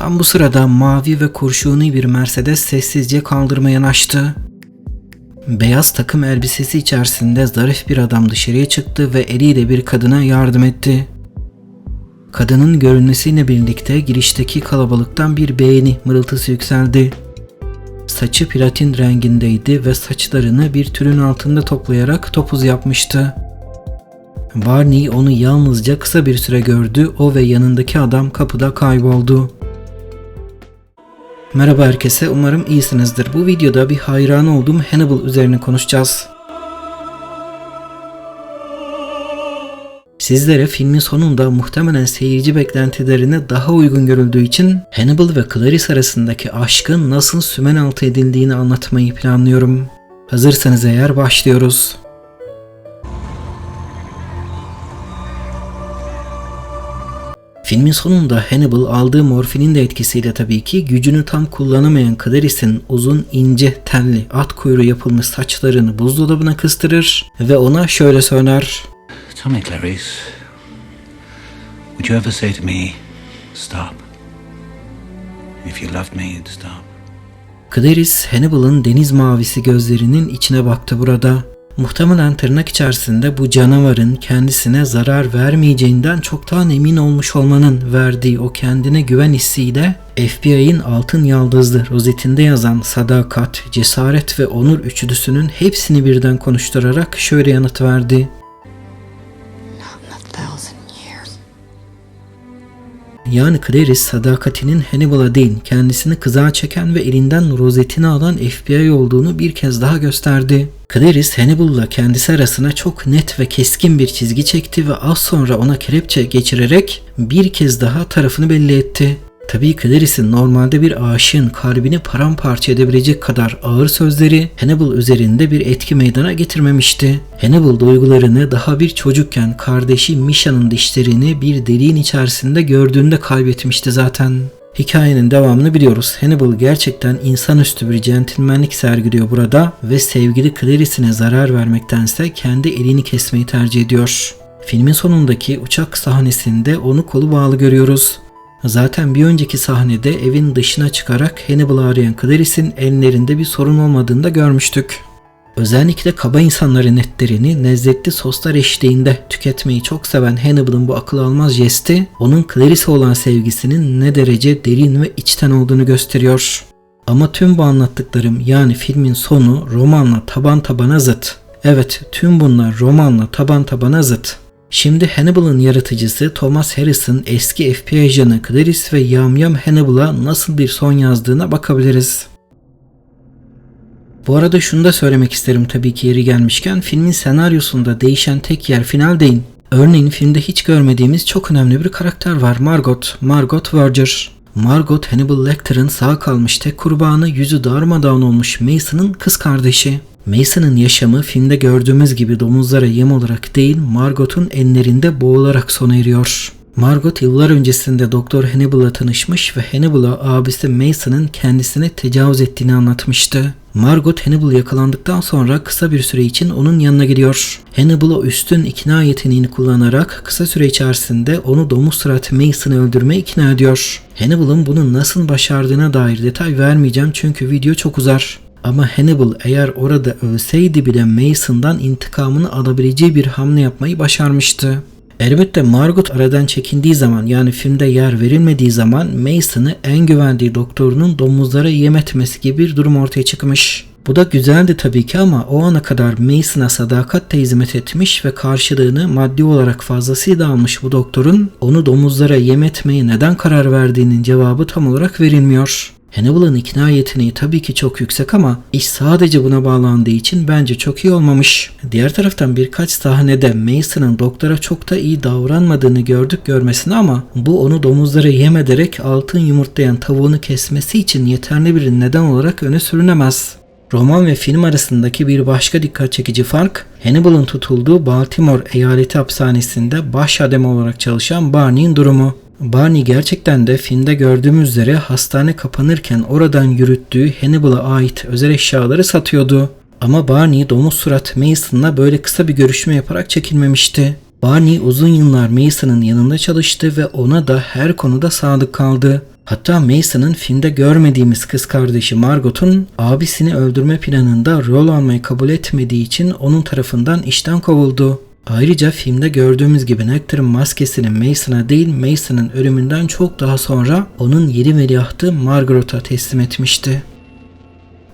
Tam bu sırada mavi ve kurşuni bir Mercedes sessizce kaldırmaya yanaştı. Beyaz takım elbisesi içerisinde zarif bir adam dışarıya çıktı ve eliyle bir kadına yardım etti. Kadının görünmesiyle birlikte girişteki kalabalıktan bir beğeni mırıltısı yükseldi. Saçı platin rengindeydi ve saçlarını bir türün altında toplayarak topuz yapmıştı. Barney onu yalnızca kısa bir süre gördü. O ve yanındaki adam kapıda kayboldu. Merhaba herkese, umarım iyisinizdir. Bu videoda bir hayran olduğum Hannibal üzerine konuşacağız. Sizlere filmin sonunda muhtemelen seyirci beklentilerine daha uygun görüldüğü için Hannibal ve Clarice arasındaki aşkın nasıl sümen altı edildiğini anlatmayı planlıyorum. Hazırsanız eğer başlıyoruz. Filmin sonunda Hannibal aldığı morfinin de etkisiyle tabii ki gücünü tam kullanamayan Clarice'in uzun ince tenli at kuyruğu yapılmış saçlarını buzdolabına kıstırır ve ona şöyle söyler. Tell me, Clarice, would you ever say to me, stop? If you loved me, you'd stop. Clarice Hannibal'ın deniz mavisi gözlerinin içine baktı burada. Muhtemelen tırnak içerisinde bu canavarın kendisine zarar vermeyeceğinden çoktan emin olmuş olmanın verdiği o kendine güven hissiyle FBI'nin altın yaldızlı rozetinde yazan sadakat, cesaret ve onur üçlüsünün hepsini birden konuşturarak şöyle yanıt verdi. Yani Clarice sadakatinin Hannibal'a değil kendisini kızağa çeken ve elinden rozetini alan FBI olduğunu bir kez daha gösterdi. Clarice Hannibal'la kendisi arasına çok net ve keskin bir çizgi çekti ve az sonra ona kelepçe geçirerek bir kez daha tarafını belli etti. Tabii Clarice'in normalde bir aşığın kalbini paramparça edebilecek kadar ağır sözleri Hannibal üzerinde bir etki meydana getirmemişti. Hannibal duygularını daha bir çocukken kardeşi Misha'nın dişlerini bir deliğin içerisinde gördüğünde kaybetmişti zaten. Hikayenin devamını biliyoruz. Hannibal gerçekten insanüstü bir centilmenlik sergiliyor burada ve sevgili Clarice'ine zarar vermektense kendi elini kesmeyi tercih ediyor. Filmin sonundaki uçak sahnesinde onu kolu bağlı görüyoruz. Zaten bir önceki sahnede evin dışına çıkarak Hannibal'ı arayan Clarice'in ellerinde bir sorun olmadığını da görmüştük. Özellikle kaba insanların etlerini lezzetli soslar eşliğinde tüketmeyi çok seven Hannibal'ın bu akıl almaz jesti onun Clarice'e olan sevgisinin ne derece derin ve içten olduğunu gösteriyor. Ama tüm bu anlattıklarım yani filmin sonu romanla taban tabana zıt. Evet tüm bunlar romanla taban tabana zıt. Şimdi Hannibal'ın yaratıcısı Thomas Harris'in eski FBI ajanı Clarice ve Yamyam Hannibal'a nasıl bir son yazdığına bakabiliriz. Bu arada şunu da söylemek isterim tabii ki yeri gelmişken filmin senaryosunda değişen tek yer final değil. Örneğin filmde hiç görmediğimiz çok önemli bir karakter var Margot, Margot Verger. Margot Hannibal Lecter'ın sağ kalmış tek kurbanı yüzü darmadağın olmuş Mason'ın kız kardeşi. Mason'ın yaşamı filmde gördüğümüz gibi domuzlara yem olarak değil Margot'un enlerinde boğularak sona eriyor. Margot yıllar öncesinde Doktor Hannibal'la tanışmış ve Hannibal'a abisi Mason'ın kendisine tecavüz ettiğini anlatmıştı. Margot Hannibal yakalandıktan sonra kısa bir süre için onun yanına gidiyor. Hannibal o üstün ikna yeteneğini kullanarak kısa süre içerisinde onu domuz surat Mason'ı öldürmeye ikna ediyor. Hannibal'ın bunu nasıl başardığına dair detay vermeyeceğim çünkü video çok uzar. Ama Hannibal eğer orada ölseydi bile Mason'dan intikamını alabileceği bir hamle yapmayı başarmıştı. Elbette Margot aradan çekindiği zaman yani filmde yer verilmediği zaman Mason'ı en güvendiği doktorunun domuzlara yem etmesi gibi bir durum ortaya çıkmış. Bu da güzeldi tabii ki ama o ana kadar Mason'a sadakatle hizmet etmiş ve karşılığını maddi olarak fazlasıyla almış bu doktorun onu domuzlara yem etmeye neden karar verdiğinin cevabı tam olarak verilmiyor. Hannibal'ın ikna yeteneği tabii ki çok yüksek ama iş sadece buna bağlandığı için bence çok iyi olmamış. Diğer taraftan birkaç sahnede Mason'ın doktora çok da iyi davranmadığını gördük görmesine ama bu onu domuzlara yem ederek altın yumurtlayan tavuğunu kesmesi için yeterli bir neden olarak öne sürünemez. Roman ve film arasındaki bir başka dikkat çekici fark, Hannibal'ın tutulduğu Baltimore eyaleti hapishanesinde baş adem olarak çalışan Barney'in durumu. Barney gerçekten de filmde gördüğümüz üzere hastane kapanırken oradan yürüttüğü Hannibal'a ait özel eşyaları satıyordu. Ama Barney domuz surat Mason'la böyle kısa bir görüşme yaparak çekilmemişti. Barney uzun yıllar Mason'ın yanında çalıştı ve ona da her konuda sadık kaldı. Hatta Mason'ın filmde görmediğimiz kız kardeşi Margot'un abisini öldürme planında rol almayı kabul etmediği için onun tarafından işten kovuldu. Ayrıca filmde gördüğümüz gibi Nectar'ın maskesini Mason'a değil Mason'ın ölümünden çok daha sonra onun yeni veliahtı Margaret'a teslim etmişti.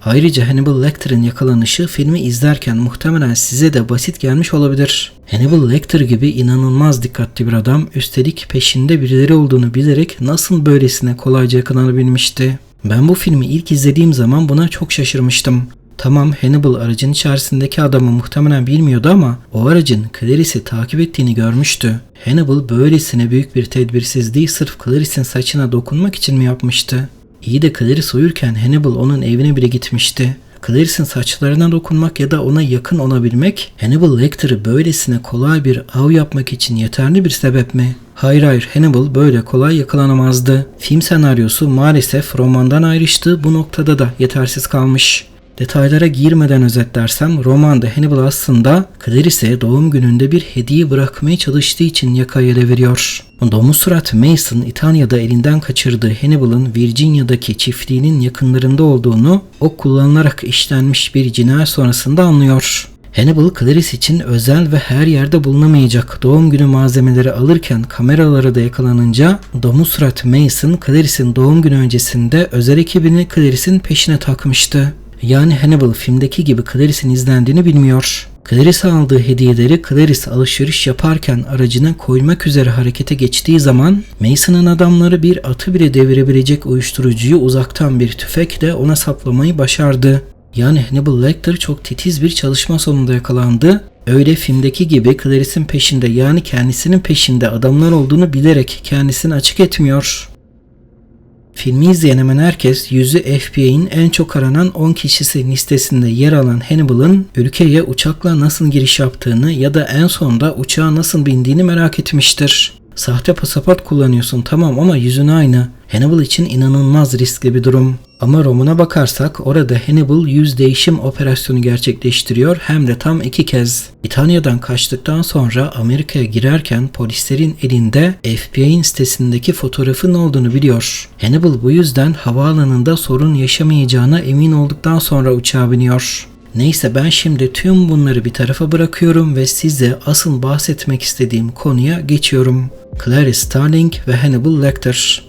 Ayrıca Hannibal Lecter'ın yakalanışı filmi izlerken muhtemelen size de basit gelmiş olabilir. Hannibal Lecter gibi inanılmaz dikkatli bir adam üstelik peşinde birileri olduğunu bilerek nasıl böylesine kolayca yakalanabilmişti. Ben bu filmi ilk izlediğim zaman buna çok şaşırmıştım. Tamam Hannibal aracın içerisindeki adamı muhtemelen bilmiyordu ama o aracın Clarice'i takip ettiğini görmüştü. Hannibal böylesine büyük bir tedbirsizliği sırf Clarice'in saçına dokunmak için mi yapmıştı? İyi de Clarice uyurken Hannibal onun evine bile gitmişti. Clarice'in saçlarına dokunmak ya da ona yakın olabilmek Hannibal Lecter'ı böylesine kolay bir av yapmak için yeterli bir sebep mi? Hayır hayır Hannibal böyle kolay yakalanamazdı. Film senaryosu maalesef romandan ayrıştı bu noktada da yetersiz kalmış. Detaylara girmeden özetlersem romanda Hannibal aslında Clarice'e doğum gününde bir hediye bırakmaya çalıştığı için yakayı ele veriyor. Domuz surat Mason İtalya'da elinden kaçırdığı Hannibal'ın Virginia'daki çiftliğinin yakınlarında olduğunu o kullanılarak işlenmiş bir cinayet sonrasında anlıyor. Hannibal Clarice için özel ve her yerde bulunamayacak doğum günü malzemeleri alırken kameralara da yakalanınca domuz surat Mason Clarice'in doğum günü öncesinde özel ekibini Clarice'in peşine takmıştı. Yani Hannibal filmdeki gibi Clarice'in izlendiğini bilmiyor. Clarice aldığı hediyeleri Clarice alışveriş yaparken aracına koymak üzere harekete geçtiği zaman Mason'ın adamları bir atı bile devirebilecek uyuşturucuyu uzaktan bir tüfekle ona saplamayı başardı. Yani Hannibal Lecter çok titiz bir çalışma sonunda yakalandı. Öyle filmdeki gibi Clarice'in peşinde yani kendisinin peşinde adamlar olduğunu bilerek kendisini açık etmiyor. Filmi izleyen hemen herkes yüzü FBI'nin en çok aranan 10 kişisi listesinde yer alan Hannibal'ın ülkeye uçakla nasıl giriş yaptığını ya da en sonda uçağa nasıl bindiğini merak etmiştir. Sahte pasaport kullanıyorsun tamam ama yüzün aynı. Hannibal için inanılmaz riskli bir durum. Ama romana bakarsak orada Hannibal yüz değişim operasyonu gerçekleştiriyor hem de tam iki kez. İtalya'dan kaçtıktan sonra Amerika'ya girerken polislerin elinde FBI'nin sitesindeki fotoğrafın olduğunu biliyor. Hannibal bu yüzden havaalanında sorun yaşamayacağına emin olduktan sonra uçağa biniyor. Neyse ben şimdi tüm bunları bir tarafa bırakıyorum ve size asıl bahsetmek istediğim konuya geçiyorum. Clarice Starling ve Hannibal Lecter.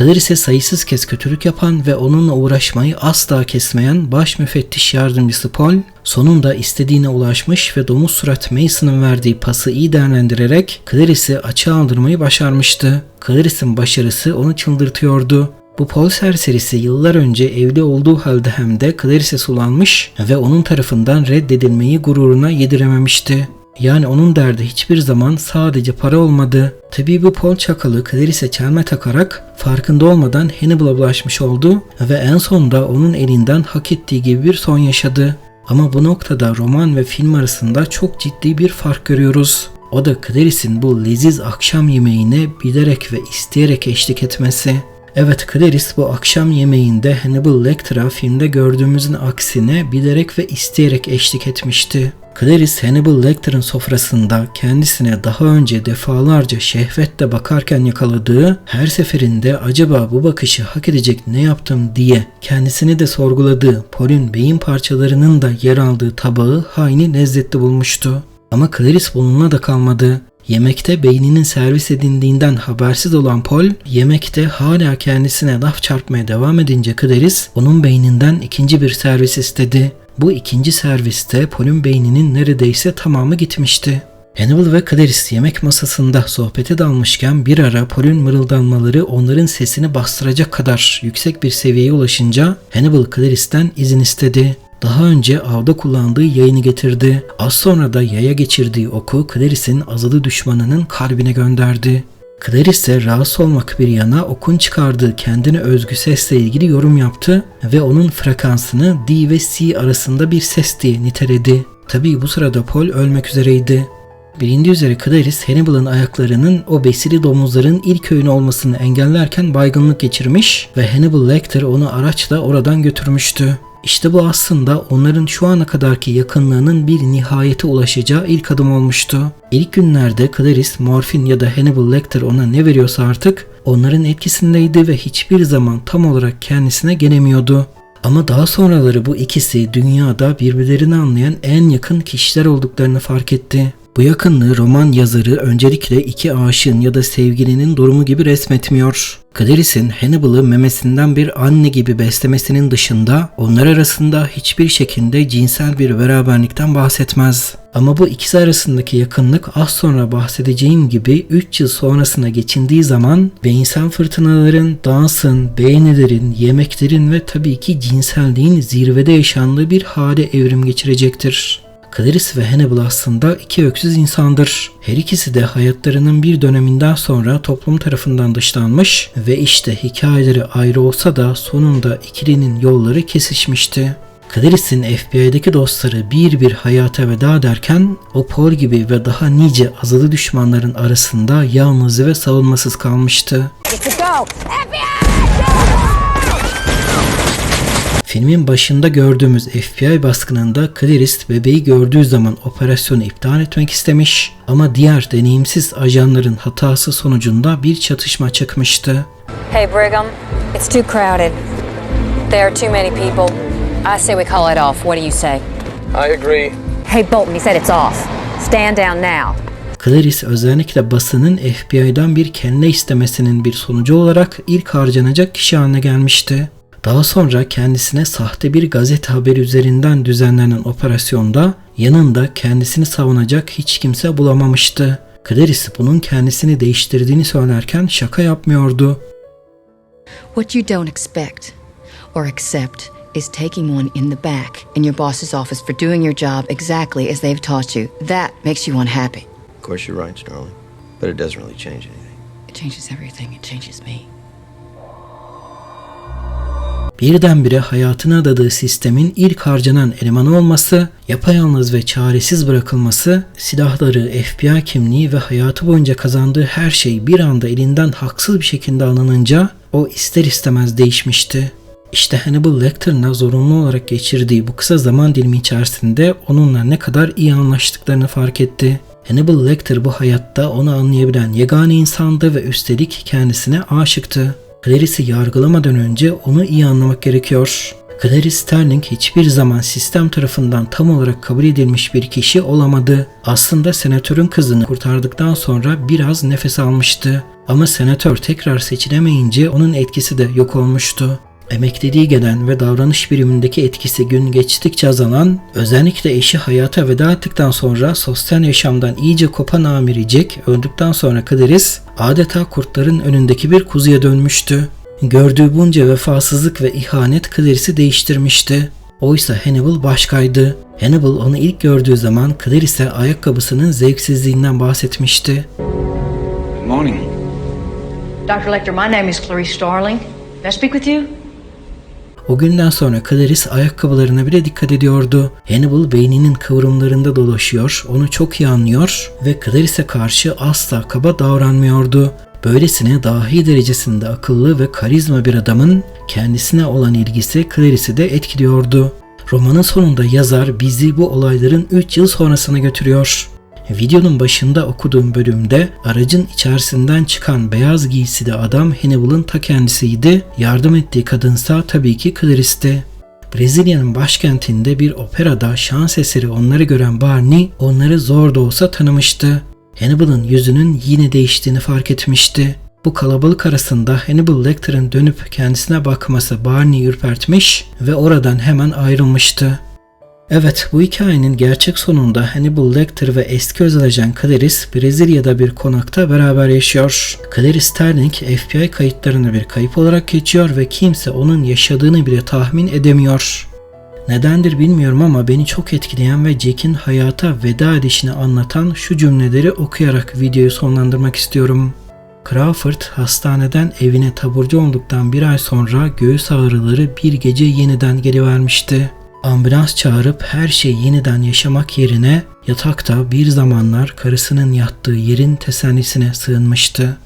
Clarice'e sayısız kez kötülük yapan ve onunla uğraşmayı asla kesmeyen baş müfettiş yardımcısı Paul, sonunda istediğine ulaşmış ve domuz surat Mason'ın verdiği pası iyi değerlendirerek Clarice'i açığa aldırmayı başarmıştı. Clarice'in başarısı onu çıldırtıyordu. Bu Paul serserisi yıllar önce evli olduğu halde hem de Clarice'e sulanmış ve onun tarafından reddedilmeyi gururuna yedirememişti. Yani onun derdi hiçbir zaman sadece para olmadı. Tabii bu Paul çakalı Clarice'e çelme takarak farkında olmadan Hannibal'a bulaşmış oldu ve en sonunda onun elinden hak ettiği gibi bir son yaşadı. Ama bu noktada roman ve film arasında çok ciddi bir fark görüyoruz. O da Clarice'in bu leziz akşam yemeğine bilerek ve isteyerek eşlik etmesi. Evet Clarice bu akşam yemeğinde Hannibal Lecter'a filmde gördüğümüzün aksine bilerek ve isteyerek eşlik etmişti. Clarice Hannibal Lecter'ın sofrasında kendisine daha önce defalarca şehvetle bakarken yakaladığı her seferinde acaba bu bakışı hak edecek ne yaptım diye kendisini de sorguladığı Paul'ün beyin parçalarının da yer aldığı tabağı hayli lezzetli bulmuştu. Ama Clarice bununla da kalmadı. Yemekte beyninin servis edildiğinden habersiz olan Paul, yemekte hala kendisine laf çarpmaya devam edince Clarice, onun beyninden ikinci bir servis istedi. Bu ikinci serviste Paul'ün beyninin neredeyse tamamı gitmişti. Hannibal ve Clarice yemek masasında sohbete dalmışken bir ara Paul'ün mırıldanmaları onların sesini bastıracak kadar yüksek bir seviyeye ulaşınca Hannibal Clarice'den izin istedi. Daha önce avda kullandığı yayını getirdi. Az sonra da yaya geçirdiği oku Clarice'in azılı düşmanının kalbine gönderdi. İse rahatsız olmak bir yana okun çıkardığı kendine özgü sesle ilgili yorum yaptı ve onun frekansını D ve C arasında bir ses diye niteledi. Tabii bu sırada Paul ölmek üzereydi. Bilindiği üzere Clarice Hannibal'ın ayaklarının o besili domuzların ilk öğünü olmasını engellerken baygınlık geçirmiş ve Hannibal Lecter onu araçla oradan götürmüştü. İşte bu aslında onların şu ana kadarki yakınlığının bir nihayete ulaşacağı ilk adım olmuştu. İlk günlerde Clarice, morfin ya da Hannibal Lecter ona ne veriyorsa artık onların etkisindeydi ve hiçbir zaman tam olarak kendisine gelemiyordu. Ama daha sonraları bu ikisi dünyada birbirlerini anlayan en yakın kişiler olduklarını fark etti. Bu yakınlığı roman yazarı öncelikle iki aşığın ya da sevgilinin durumu gibi resmetmiyor. Clarice'in Hannibal'ı memesinden bir anne gibi beslemesinin dışında onlar arasında hiçbir şekilde cinsel bir beraberlikten bahsetmez. Ama bu ikisi arasındaki yakınlık az sonra bahsedeceğim gibi 3 yıl sonrasına geçindiği zaman beyinsel fırtınaların, dansın, beğenilerin, yemeklerin ve tabii ki cinselliğin zirvede yaşandığı bir hale evrim geçirecektir. Clarice ve Hannibal aslında iki öksüz insandır. Her ikisi de hayatlarının bir döneminden sonra toplum tarafından dışlanmış ve işte hikayeleri ayrı olsa da sonunda ikilinin yolları kesişmişti. Clarice'in FBI'deki dostları bir bir hayata veda derken o Paul gibi ve daha nice azılı düşmanların arasında yalnız ve savunmasız kalmıştı. Filmin başında gördüğümüz FBI baskınında Clarice bebeği gördüğü zaman operasyonu iptal etmek istemiş ama diğer deneyimsiz ajanların hatası sonucunda bir çatışma çıkmıştı. Hey, Brigham, it's too crowded. There are too many people. I say we call it off. What do you say? I agree. Hey, Bolton, he said it's off. Stand down now. Clarice özellikle basının FBI'dan bir kelle istemesinin bir sonucu olarak ilk harcanacak kişi haline gelmişti. Daha sonra kendisine sahte bir gazete haberi üzerinden düzenlenen operasyonda yanında kendisini savunacak hiç kimse bulamamıştı. Clarice bunun kendisini değiştirdiğini söylerken şaka yapmıyordu. What you don't expect or accept is taking one in the back in your boss's office for doing your job exactly as they've taught you. That makes you unhappy. Of course, you're right, Starling. But it doesn't really change anything. It changes everything, it changes me. Birdenbire hayatını adadığı sistemin ilk harcanan elemanı olması, yapayalnız ve çaresiz bırakılması, silahları, FBI kimliği ve hayatı boyunca kazandığı her şey bir anda elinden haksız bir şekilde alınınca o ister istemez değişmişti. İşte Hannibal Lecter'la zorunlu olarak geçirdiği bu kısa zaman dilimi içerisinde onunla ne kadar iyi anlaştıklarını fark etti. Hannibal Lecter bu hayatta onu anlayabilen yegane insandı ve üstelik kendisine aşıktı. Clarice'i yargılamadan önce onu iyi anlamak gerekiyor. Clarice Sterling hiçbir zaman sistem tarafından tam olarak kabul edilmiş bir kişi olamadı. Aslında senatörün kızını kurtardıktan sonra biraz nefes almıştı. Ama senatör tekrar seçilemeyince onun etkisi de yok olmuştu. Emekliliği gelen ve davranış birimindeki etkisi gün geçtikçe azalan, özellikle eşi hayata veda ettikten sonra sosyal yaşamdan iyice kopan amiri Jack öldükten sonra Clarice adeta kurtların önündeki bir kuzuya dönmüştü. Gördüğü bunca vefasızlık ve ihanet Clarice'i değiştirmişti. Oysa Hannibal başkaydı. Hannibal onu ilk gördüğü zaman Clarice'e ayakkabısının zevksizliğinden bahsetmişti. Good morning. Dr. Lecter, my name is Clarice Starling. May I speak with you? O günden sonra Clarice ayakkabılarına bile dikkat ediyordu. Hannibal beyninin kıvrımlarında dolaşıyor, onu çok iyi anlıyor ve Clarice'e karşı asla kaba davranmıyordu. Böylesine dahi derecesinde akıllı ve karizma bir adamın kendisine olan ilgisi Clarice'i de etkiliyordu. Romanın sonunda yazar bizi bu olayların 3 yıl sonrasına götürüyor. Videonun başında okuduğum bölümde aracın içerisinden çıkan beyaz giysili adam Hannibal'ın ta kendisiydi. Yardım ettiği kadınsa tabii ki Clarice'ti. Brezilya'nın başkentinde bir operada şans eseri onları gören Barney onları zor da olsa tanımıştı. Hannibal'ın yüzünün yine değiştiğini fark etmişti. Bu kalabalık arasında Hannibal Lecter'ın dönüp kendisine bakması Barney'i ürpertmiş ve oradan hemen ayrılmıştı. Evet, bu hikayenin gerçek sonunda Hannibal Lecter ve eski özel Clarice Brezilya'da bir konakta beraber yaşıyor. Clarice Sterling FBI kayıtlarına bir kayıp olarak geçiyor ve kimse onun yaşadığını bile tahmin edemiyor. Nedendir bilmiyorum ama beni çok etkileyen ve Jack'in hayata veda edişini anlatan şu cümleleri okuyarak videoyu sonlandırmak istiyorum. Crawford hastaneden evine taburcu olduktan bir ay sonra göğüs ağrıları bir gece yeniden gelivermişti. Ambulans çağırıp her şeyi yeniden yaşamak yerine yatakta bir zamanlar karısının yattığı yerin tesellisine sığınmıştı.